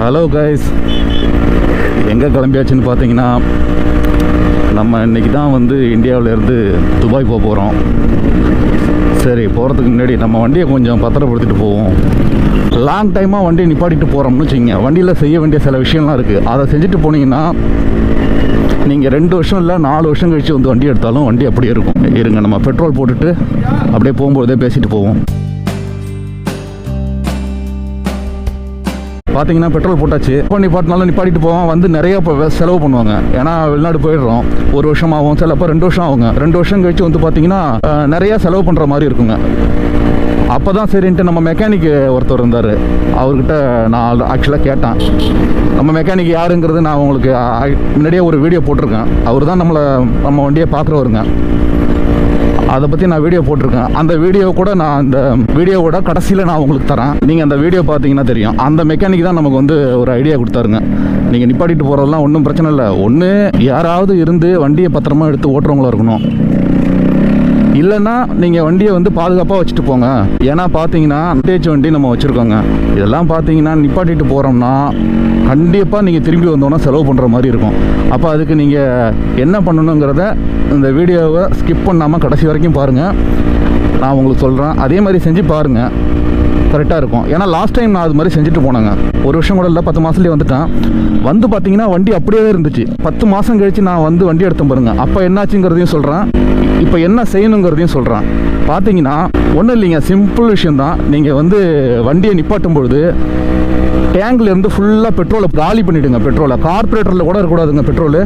Hello guys எங்கே கிளம்பியாச்சுன்னு பார்த்தீங்கன்னா நம்ம இன்னைக்கு தான் வந்து இந்தியாவிலேருந்து துபாய் போக போகிறோம் சரி போகிறதுக்கு முன்னாடி நம்ம வண்டியை கொஞ்சம் பத்திரப்படுத்திட்டு போவோம். லாங் டைமாக வண்டியை நிப்பாட்டிட்டு போகிறோம்னு வச்சுங்க வண்டியில் செய்ய வேண்டிய சில விஷயம்லாம் இருக்குது அதை செஞ்சுட்டு போனீங்கன்னா நீங்கள் ரெண்டு வருஷம் இல்லை நாலு வருஷம் கழிச்சு வந்து வண்டி எடுத்தாலும் வண்டி அப்படியே இருக்கும். இருங்க நம்ம பெட்ரோல் போட்டுட்டு அப்படியே போகும்போதே பேசிட்டு போவோம். பார்த்தீங்கன்னா பெட்ரோல் போட்டாச்சு. இப்போ நிப்பாட்டினாலும் நிப்பாட்டிட்டு போவோம். வந்து நிறைய இப்போ செலவு பண்ணுவாங்க. ஏன்னா வெளிநாடு போயிடுறோம். ஒரு வருஷம் ஆகும். சிலப்போ ரெண்டு வருஷம் ஆகுங்க. ரெண்டு வருஷம் கழிச்சு வந்து பார்த்தீங்கன்னா நிறையா நிறைய செலவு பண்ணுற மாதிரி இருக்குங்க. அப்போ தான் சரின்ட்டு நம்ம மெக்கானிக் ஒருத்தர் இருந்தார். அவர்கிட்ட நான் ஆக்சுவலாக கேட்டேன். நம்ம மெக்கானிக் யாருங்கிறது நான் உங்களுக்கு முன்னாடியே ஒரு வீடியோ போட்டிருக்கேன். அவர் தான் நம்மளை நம்ம வண்டியை பார்க்குறவருங்க அதை பற்றி நான் வீடியோ போட்டிருக்கேன். அந்த வீடியோ கூட நான் அந்த வீடியோவோட கடைசியில் நான் உங்களுக்கு தரேன். நீங்கள் அந்த வீடியோ பார்த்தீங்கன்னா தெரியும். அந்த மெக்கானிக் தான் நமக்கு வந்து ஒரு ஐடியா கொடுத்தாருங்க. நீங்கள் நிப்பாட்டிட்டு போகிறதெல்லாம் ஒன்றும் பிரச்சனை இல்லை. ஒன்று யாராவது இருந்து வண்டியை பத்திரமா எடுத்து ஓட்டுறவங்களா இருக்கணும். இல்லைன்னா நீங்கள் வண்டியை வந்து பாதுகாப்பாக வச்சுட்டு போங்க. ஏன்னா பார்த்தீங்கன்னா டேச் வண்டி நம்ம வச்சுருக்கோங்க. இதெல்லாம் பார்த்தீங்கன்னா நிப்பாட்டிட்டு போகிறோம்னா கண்டிப்பாக நீங்கள் திரும்பி வந்தோன்னா செலவு பண்ணுற மாதிரி இருக்கும். அப்போ அதுக்கு நீங்கள் என்ன பண்ணணுங்கிறத இந்த வீடியோவை ஸ்கிப் பண்ணாமல் கடைசி வரைக்கும் பாருங்கள் நான் உங்களுக்கு சொல்கிறேன் அதே மாதிரி செஞ்சு பாருங்கள் கரெக்டாக இருக்கும். ஏன்னா லாஸ்ட் டைம் நான் அது மாதிரி செஞ்சுட்டு போனேங்க. ஒரு வருஷம் கூட இல்லை பத்து மாதத்துலேயே வந்துட்டேன். வந்து பார்த்தீங்கன்னா வண்டி அப்படியே இருந்துச்சு. பத்து மாதம் கழிச்சு நான் வந்து வண்டி எடுத்தேன் பாருங்க. அப்போ என்னாச்சுங்கிறதையும் சொல்கிறேன் இப்போ என்ன செய்யணுங்கிறதையும் சொல்கிறேன் பார்த்தீங்கன்னா ஒன்றும் இல்லைங்க. சிம்பிள் விஷயந்தான் நீங்கள் வந்து வண்டியை நிப்பாட்டும் பொழுது டேங்க்லேருந்து ஃபுல்லாக பெட்ரோலை காலி பண்ணிவிடுங்க பெட்ரோலை கார்பரேட்டரில் கூட இருக்கக்கூடாதுங்க பெட்ரோலு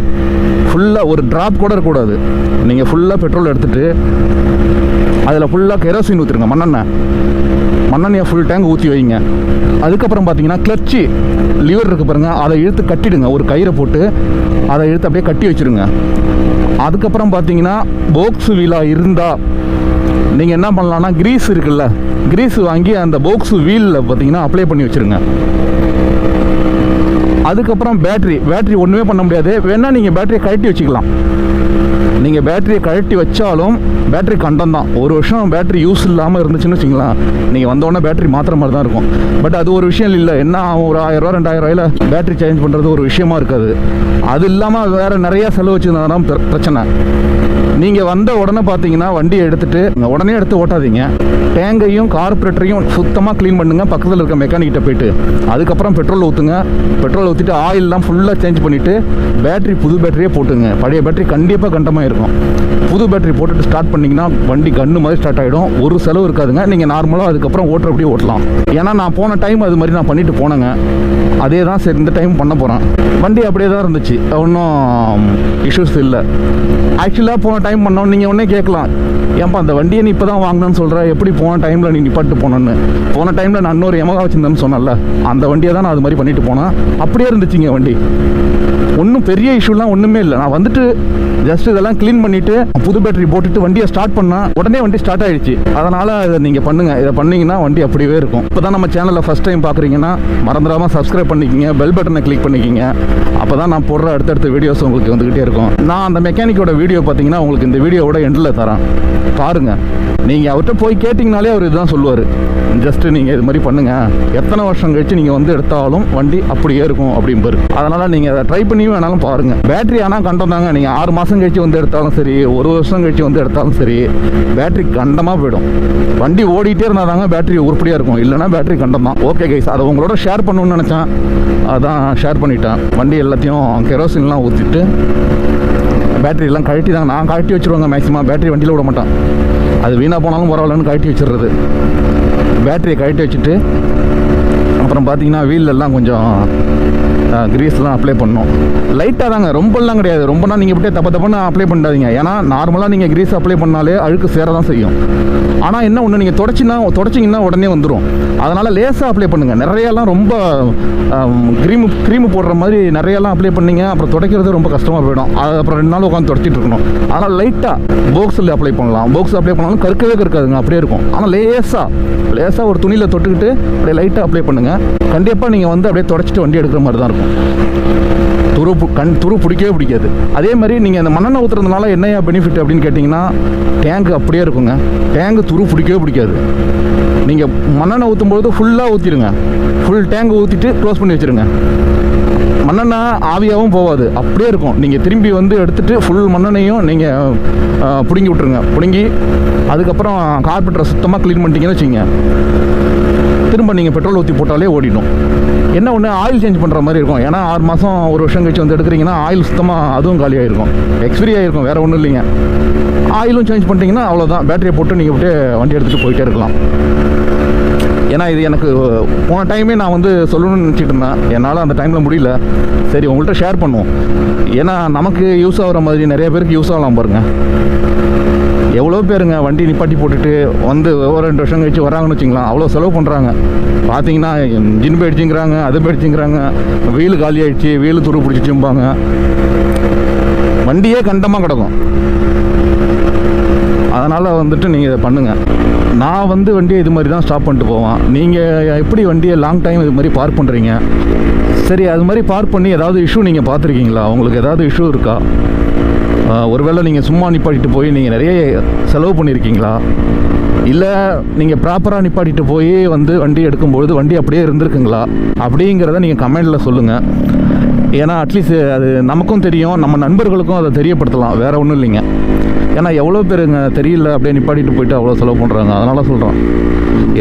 ஃபுல்லாக ஒரு ட்ராப் கூட இருக்கக்கூடாது. நீங்கள் ஃபுல்லாக பெட்ரோல் எடுத்துகிட்டு அதில் ஃபுல்லாக கெரோசின் ஊற்றுருங்க மண்ணெண்ணெய். மண்ணெண்ணெயை ஃபுல் டேங்க் ஊற்றி வைங்க. அதுக்கப்புறம் பார்த்தீங்கன்னா கிளர்ச்சி லிவர் இருக்குது பாருங்கள் அதை இழுத்து கட்டிடுங்க. ஒரு கயிறை போட்டு அதை இழுத்து அப்படியே கட்டி வச்சிருங்க. அதுக்கப்புறம் பார்த்தீங்கன்னா போக்ஸ் வீலா இருந்தால் நீங்கள் என்ன பண்ணலாம்னா கிரீஸ் இருக்குல்ல கிரீஸ் வாங்கி அந்த போக்ஸ் வீலில் பார்த்தீங்கன்னா அப்ளை பண்ணி வச்சிருங்க. அதுக்கப்புறம் பேட்ரி பேட்டரி ஒன்றுமே பண்ண முடியாது. வேணால் நீங்கள் பேட்டரியை கழட்டி வச்சுக்கலாம். நீங்கள் பேட்டரியை கழட்டி வச்சாலும் பேட்டரி கண்டம் தான். ஒரு வருஷம் பேட்டரி யூஸ் இல்லாமல் இருந்துச்சுன்னு வச்சுங்களேன் நீங்கள் வந்தோடனே பேட்டரி மாத்திர மாதிரி தான் இருக்கும். பட் அது ஒரு விஷயம் இல்லை. என்ன ஆகும், ஒரு ஆயிரம் ரூபா ரெண்டாயிரம் ரூபாயில பேட்டரி சேஞ்ச் பண்ணுறது ஒரு விஷயமா இருக்காது. அது இல்லாமல் வேறு நிறைய செலவு வச்சுருந்தா பிர- பிரச்சனை. நீங்கள் வந்த உடனே பார்த்தீங்கன்னா வண்டியை எடுத்துட்டு உடனே எடுத்து ஓட்டாதீங்க. டேங்கையும் கார்பரேட்டரையும் சுத்தமாக க்ளீன் பண்ணுங்க. பக்கத்தில் இருக்க மெக்கானிக்கிட்ட போயிட்டு. அதுக்கப்புறம் பெட்ரோல் ஊற்றுங்க பெட்ரோல் ஊற்றிட்டு ஆயிலெலாம் ஃபுல்லாக சேஞ்ச் பண்ணிவிட்டு பேட்டரி புது பேட்டரியே போட்டுங்க. பழைய பேட்டரி கண்டிப்பாக கண்டமாக இருக்கும். புது பேட்டரி போட்டுட்டு ஸ்டார்ட் பண்ணிங்கன்னா வண்டி கன்று மாதிரி ஸ்டார்ட் ஆகிடும் ஒரு செலவு இருக்காதுங்க. நீங்கள் நார்மலாக அதுக்கப்புறம் ஓட்டுறபடியே ஓட்டலாம். ஏன்னா நான் போன டைம் அது மாதிரி நான் பண்ணிட்டு போனேங்க. அதே தான் சரி இந்த டைம் பண்ண போகிறேன் வண்டி அப்படியே தான் இருந்துச்சு. ஒன்றும் இஷ்யூஸ் இல்லை. ஆக்சுவலாக போன டைம் பண்ணோம் நீங்கள் ஒன்றே கேட்கலாம். ஏன்பா அந்த வண்டியை நீ இப்போ தான் வாங்கினேன்னு சொல்கிற எப்படி போன டைமில் நீ நிப்பாட்டு போனேன்னு? போன டைமில் நான் இன்னொரு எமகா வச்சுருந்தேன்னு சொன்னேன்ல. அந்த வண்டியை தான் நான் அது மாதிரி பண்ணிட்டு போனேன். அப்படியே இருந்துச்சுங்க வண்டி. ஒன்றும் பெரிய இஷ்யூலாம் ஒன்றுமே இல்லை. நான் வந்துட்டு ஜஸ்ட் இதெல்லாம் க்ளீன் பண்ணிவிட்டு புது பேட்டரி போட்டுட்டு வண்டியை ஸ்டார்ட் பண்ணால் உடனே வண்டி ஸ்டார்ட் ஆயிடுச்சு. அதனால் இதை நீங்கள் பண்ணுங்கள் இதை பண்ணீங்கன்னா வண்டி அப்படியே இருக்கும். இப்போ தான் நம்ம சேனலில் ஃபஸ்ட் டைம் பார்க்குறீங்கன்னா மறந்துடாமல் சப்ஸ்கிரைப் பண்ணிக்கிங்க பெல் பட்டனை கிளிக் பண்ணிக்கிங்க. அப்போ தான் நான் போடுற அடுத்தடுத்த வீடியோஸ் உங்களுக்கு வந்துக்கிட்டே இருக்கும். நான் அந்த மெக்கானிக்கோட வீடியோ பார்த்தீங்கன்னா உங்களுக்கு இந்த வீடியோவோட எண்டில் தரேன். பாருங்கள் நீங்கள் அவர்கிட்ட போய் கேட்டிங்கனாலே அவர் இதுதான் சொல்லுவார். ஜஸ்ட்டு நீங்கள் இது மாதிரி பண்ணுங்கள் எத்தனை வருஷம் கழிச்சு நீங்கள் வந்து எடுத்தாலும் வண்டி அப்படியே இருக்கும். அப்படிம்பாரு. அதனால் நீங்கள் அதை ட்ரை பண்ணி வேணாலும் பாருங்கள் பேட்டரி ஆனால் கண்டோம் தாங்க நீங்கள் ஆறு மாதம் கழிச்சு வந்து எடுத்தாலும் சரி ஒரு வருஷம் கழிச்சு வந்து எடுத்தாலும் சரி பேட்டரி கண்டமாக போயிடும். வண்டி ஓடிட்டே இருந்தால் தாங்க பேட்டரி உருப்படியாக இருக்கும். இல்லைன்னா பேட்டரி கண்டம் தான். ஓகே கைஸ் அதை உங்களோட ஷேர் பண்ணணும்னு நினச்சேன். அதான் ஷேர் பண்ணிட்டேன். வண்டி எல்லாத்தையும் கெரோசின்லாம் ஊற்றிட்டு பேட்டரி எல்லாம் கழட்டி தான். நான் கழட்டி வச்சிருவாங்க மேக்ஸிமம் பேட்டரி வண்டியில் விட மாட்டேன். அது வீணாக போனாலும் பரவாயில்லன்னு கழட்டி வச்சிடுறது. பேட்டரியை கழட்டி வச்சுட்டு அப்புறம் பார்த்தீங்கன்னா வீல் எல்லாம் கொஞ்சம் கிரீஸ்லாம் அப்ளை பண்ணணும் லைட்டாக தாங்க ரொம்பலாம் கிடையாது. ரொம்பனா நீங்கள் இப்படியே தப்ப தப்புன்னு அப்ளை பண்ணாதீங்க. ஏன்னா நார்மலாக நீங்கள் கிரீஸ் அப்ளை பண்ணாலே அழுக்கு சேர தான் செய்யும். ஆனால் என்ன ஒன்று நீங்கள் தொடச்சின்னா தொடச்சிங்கன்னா உடனே வந்துடும் அதனால் லேசாக அப்ளை பண்ணுங்கள் நிறையெல்லாம் ரொம்ப க்ரீமு க்ரீமு போடுற மாதிரி நிறையெல்லாம் அப்ளை பண்ணிங்க. அப்புறம் துடைக்கிறது ரொம்ப கஷ்டமாக போயிடும். அது அப்புறம் ரெண்டு நாள் உட்காந்து தொடச்சிட்டு இருக்கணும். அதனால் லைட்டாக போக்ஸில் அப்ளை பண்ணலாம். போக்ஸ் அப்ளை பண்ணாலும் கருக்கவே கருக்காதுங்க அப்படியே இருக்கும். ஆனால் லேசாக லேசாக ஒரு துணியில் தொட்டுக்கிட்டு அப்படியே லைட்டாக அப்ளை பண்ணுங்கள் கண்டிப்பாக நீங்கள் வந்து அப்படியே தொடச்சிட்டு வண்டி எடுக்கிற மாதிரி தான் இருக்கும் துரு பு- கண் துரு பிடிக்கவே பிடிக்காது. அதே மாதிரி நீங்கள் அந்த மண்ணெண்ணெய் ஊற்றுறதுனால என்னையா பெனிஃபிட் அப்படின்னு கேட்டிங்கன்னா டேங்க் அப்படியே இருக்குங்க. டேங்க் துரு பிடிக்கவே பிடிக்காது. நீங்கள் மண்ணெண்ணெய் ஊற்றும்போது ஃபுல்லாக ஊற்றிடுங்க ஃபுல் டேங்க் ஊற்றிட்டு க்ளோஸ் பண்ணி வச்சுருங்க. மண்ணெண்ணெய் ஆவியாகவும் போகாது அப்படியே இருக்கும். நீங்கள் திரும்பி வந்து எடுத்துகிட்டு ஃபுல் மண்ணெண்ணையும் நீங்கள் பிடுங்கி விட்ருங்க பிடுங்கி அதுக்கப்புறம் கார்பெட்டரை சுத்தமாக க்ளீன் பண்ணிட்டீங்கன்னு வச்சுங்க இப்போ நீங்கள் பெட்ரோல் ஊற்றி போட்டாலே ஓடிடும். என்ன ஒன்று ஆயில் சேஞ்ச் பண்ணுற மாதிரி இருக்கும். ஏன்னா ஆறு மாதம் ஒரு வருஷம் கழிச்சு வந்து எடுக்கிறீங்கன்னா ஆயில் சுத்தமாக அதுவும் காலியாகிருக்கும் எக்ஸ்பிரி ஆகிருக்கும் வேறு ஒன்றும் இல்லைங்க. ஆயிலும் சேஞ்ச் பண்ணிட்டீங்கன்னா அவ்வளோதான் பேட்டரியை போட்டு நீங்கள் போட்டு வண்டி எடுத்துகிட்டு போயிட்டே இருக்கலாம். ஏன்னா இது எனக்கு போன டைமே நான் வந்து சொல்லணும்னு நினச்சிட்டு இருந்தேன். என்னால் அந்த டைமில் முடியல. சரி உங்கள்கிட்ட ஷேர் பண்ணுவோம். ஏன்னா நமக்கு யூஸ் ஆகிற மாதிரி நிறைய பேருக்கு யூஸ் ஆகலாம் பாருங்க. எவ்வளோ பேருங்க வண்டி நிப்பாட்டி போட்டுட்டு வந்து ஒரு ரெண்டு வருஷம் கழிச்சு வராங்கன்னு வச்சுங்களா அவ்வளோ செலவு பண்ணுறாங்க பார்த்தீங்கன்னா இன்ஜின் போயிடுச்சுங்கிறாங்க அது போயிடுச்சுங்கிறாங்க வீல் காலி ஆகிடுச்சு வீல் துரு பிடிச்சிச்சும்பாங்க. வண்டியே கண்டமாக கிடக்கும். அதனால் வந்துட்டு நீங்கள் இதை பண்ணுங்கள் நான் வந்து வண்டியை இது மாதிரி தான் ஸ்டாப் பண்ணிட்டு போவேன். நீங்கள் எப்படி வண்டியை லாங் டைம் இது மாதிரி பார்க் பண்ணுறீங்க சரி அது மாதிரி பார்க் பண்ணி ஏதாவது இஷ்யூ நீங்கள் பார்த்துருக்கீங்களா? உங்களுக்கு ஏதாவது இஷ்யூ இருக்கா? ஒருவேளை நீங்கள் சும்மா நிப்பாட்டிட்டு போய் நீங்கள் நிறைய செலவு பண்ணியிருக்கீங்களா இல்லை நீங்கள் ப்ராப்பராக நிப்பாட்டிட்டு போய் வந்து வண்டி எடுக்கும்பொழுது வண்டி அப்படியே இருந்திருக்குங்களா? அப்படிங்கிறத நீங்கள் கமெண்டில் சொல்லுங்கள் ஏன்னா அட்லீஸ்ட் அது நமக்கும் தெரியும் நம்ம நண்பர்களுக்கும் அதை தெரியப்படுத்தலாம். வேறு ஒன்றும் இல்லைங்க. ஏன்னா எவ்வளோ பேருங்க தெரியல அப்படியே நிப்பாட்டிட்டு போயிட்டு அவ்வளோ செலவு பண்ணுறாங்க அதனால் சொல்கிறோம்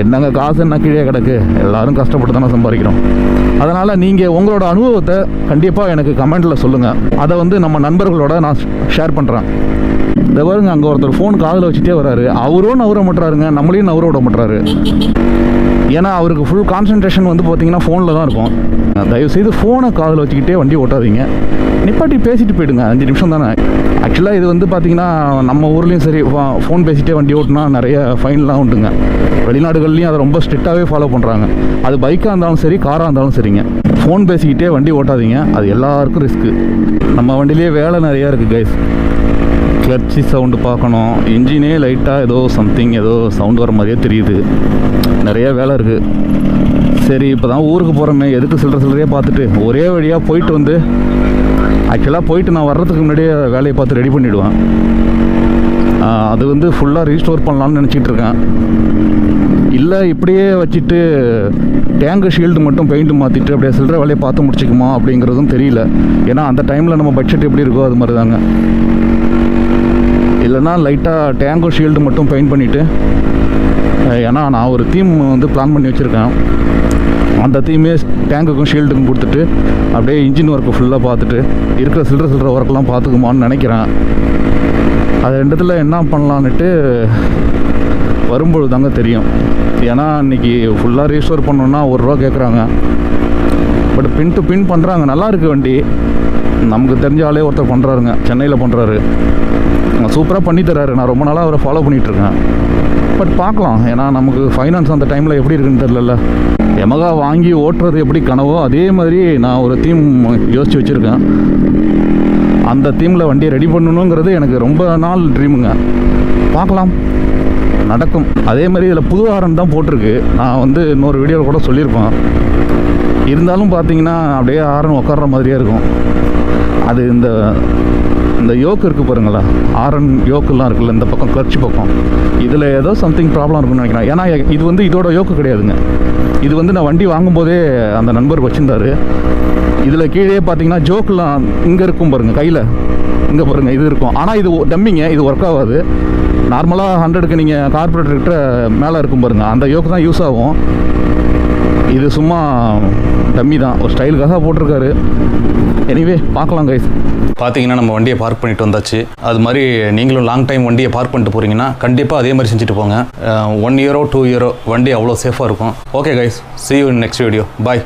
என்னங்க காசு என்ன கீழே கிடக்கு? எல்லோரும் கஷ்டப்பட்டு தானே சம்பாதிக்கிறோம். அதனால் நீங்கள் உங்களோட அனுபவத்தை கண்டிப்பாக எனக்கு கமெண்ட்டில் சொல்லுங்கள் அதை வந்து நம்ம நண்பர்களோட நான் ஷேர் பண்ணுறேன் இந்த பாருங்க அங்கே ஒருத்தர் ஃபோன் காதில் வச்சுட்டே வராரு. அவரும் நவர மாட்டுறாருங்க நம்மளையும் நவர விட மாட்டுறாரு. ஏன்னா அவருக்கு ஃபுல் கான்சன்ட்ரேஷன் வந்து பார்த்தீங்கன்னா ஃபோனில் தான் இருக்கும். தயவுசெய்து ஃபோனை காதில் வச்சுக்கிட்டே வண்டி ஓட்டாதீங்க. நிப்பாட்டி பேசிட்டு போயிடுங்க அஞ்சு நிமிஷம் தானே. ஆக்சுவலாக இது வந்து பார்த்தீங்கன்னா நம்ம ஊர்லேயும் சரி ஃபோன் பேசிட்டே வண்டி ஓட்டினா நிறைய ஃபைன்லாம் உண்டுங்க. வெளிநாடுகள்லையும் அதை ரொம்ப ஸ்ட்ரிக்டாகவே ஃபாலோ பண்ணுறாங்க அது பைக்காக இருந்தாலும் சரி காராக இருந்தாலும் சரிங்க. ஃபோன் பேசிக்கிட்டே வண்டி ஓட்டாதீங்க அது எல்லாருக்கும் ரிஸ்க்கு நம்ம வண்டிலேயே வேலை நிறையா இருக்குது கைஸ் கிளர்ச்சி சவுண்டு பார்க்கணும். இன்ஜினே லைட்டாக ஏதோ சம்திங் ஏதோ சவுண்ட் வர மாதிரியே தெரியுது. நிறைய வேலை இருக்குது சரி இப்போ தான் ஊருக்கு போகிறோமே எதுக்கு சில்லற சில்லறையே பார்த்துட்டு? ஒரே வழியாக போயிட்டு வந்து ஆக்சுவலாக போயிட்டு நான் வர்றதுக்கு முன்னாடியே வேலையை பார்த்து ரெடி பண்ணிவிடுவேன் அது வந்து ஃபுல்லாக ரீஸ்டோர் பண்ணலான்னு நினச்சிட்டு இருக்கேன். இல்லை இப்படியே வச்சுட்டு டேங்கு ஷீல்டு மட்டும் பெயிண்ட் மாற்றிட்டு அப்படியே சில்லற வேலையை பார்த்து முடிச்சிக்குமா அப்படிங்கிறதும் தெரியல. ஏன்னா அந்த டைமில் நம்ம பட்ஜெட் எப்படி இருக்கோ அது மாதிரி தாங்க இல்லைன்னா லைட்டாக டேங்கோ ஷீல்டு மட்டும் பெயிண்ட் பண்ணிவிட்டு ஏன்னா நான் ஒரு தீம் வந்து பிளான் பண்ணி வச்சுருக்கேன். அந்த தீமே டேங்குக்கும் ஷீல்டுக்கும் கொடுத்துட்டு அப்படியே இன்ஜின் ஒர்க்கு ஃபுல்லாக பார்த்துட்டு இருக்கிற சில்லற சில்லற ஒர்க்கெலாம் பார்த்துக்குமான்னு நினைக்கிறேன். அது ரெண்டுத்தில் என்ன பண்ணலான்னுட்டு வரும்பொழுது தாங்க தெரியும். ஏன்னா இன்றைக்கி ஃபுல்லாக ரீஸ்டோர் பண்ணோன்னா ஒரு ரூபா கேட்குறாங்க பட் பின் டு பின் பண்ணுறாங்க நல்லா இருக்கு வண்டி. நமக்கு தெரிஞ்ச ஆளே ஒருத்தர் பண்ணுறாருங்க சென்னையில் பண்ணுறாரு சூப்பராக பண்ணி தர்றாரு நான் ரொம்ப நாளாக அவரை ஃபாலோ பண்ணிகிட்ருக்கேன் பட் பார்க்கலாம். ஏன்னா நமக்கு ஃபைனான்ஸ் அந்த டைமில் எப்படி இருக்குன்னு தெரிலல எமகா வாங்கி ஓட்டுறது எப்படி கனவோ அதே மாதிரி நான் ஒரு தீம் யோசித்து வச்சுருக்கேன். அந்த தீமில் வண்டியை ரெடி பண்ணணுங்கிறது எனக்கு ரொம்ப நாள் ட்ரீமுங்க பார்க்கலாம். நடக்கும். அதே மாதிரி இதில் புது ஆரம் தான் போட்டிருக்கு. நான் வந்து இன்னொரு வீடியோவில் கூட சொல்லியிருப்பேன். இருந்தாலும் பார்த்தீங்கன்னா அப்படியே ஆரன் உட்கார்ற மாதிரியே இருக்கும். அது இந்த இந்த யோக்கு இருக்குது பாருங்களேன் ஆரன் யோக்கெல்லாம் இருக்குல்ல இந்த பக்கம் கிளர்ச்சி பக்கம். இதில் ஏதோ சம்திங் ப்ராப்ளம் இருக்குன்னு நினைக்கிறேன். ஏன்னா இது வந்து இதோட யோக்கு கிடையாதுங்க. இது வந்து நான் வண்டி வாங்கும்போதே அந்த நண்பர் வச்சுருந்தாரு. இதில் கீழே பார்த்தீங்கன்னா ஜோக்கெலாம் இங்கே இருக்கும் பாருங்கள் கையில். இங்கே பாருங்கள் இது இருக்கும். ஆனால் இது டம்மிங்க இது ஒர்க் ஆகாது. நார்மலாக ஹண்ட்ரடுக்கு நீங்கள் கார்பரேட்டர்கிட்ட மேலே இருக்கும் பாருங்கள் அந்த யோக்கு தான் யூஸ் ஆகும். இது சும்மா டம்மி தான். ஒரு ஸ்டைலுக்காக போட்டிருக்காரு. எனிவே பார்க்கலாம் கைஸ் பார்த்தீங்கன்னா நம்ம வண்டியை பார்க் பண்ணிட்டு வந்தாச்சு. அது மாதிரி நீங்களும் லாங் டைம் வண்டியை பார்க் பண்ணிட்டு போகிறீங்கன்னா கண்டிப்பாக அதே மாதிரி செஞ்சுட்டு போங்க. ஒன் இயரோ டூ இயரோ வண்டி அவ்வளோ சேஃபாக இருக்கும். Okay guys see you next video bye